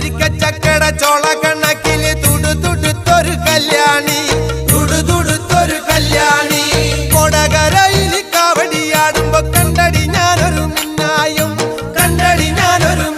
വരിക്കച്ചക്കട ചോള കണ്ണക്കിൽ തുടുതുടുത്തൊരു കല്യാണി. തുടുതുടുത്തൊരു കല്യാണി. കൊടകരയിൽ കവടിയാടുമ്പോ കണ്ടടി ഞാനൊരു മിന്നായും. കണ്ടടി ഞാനൊരു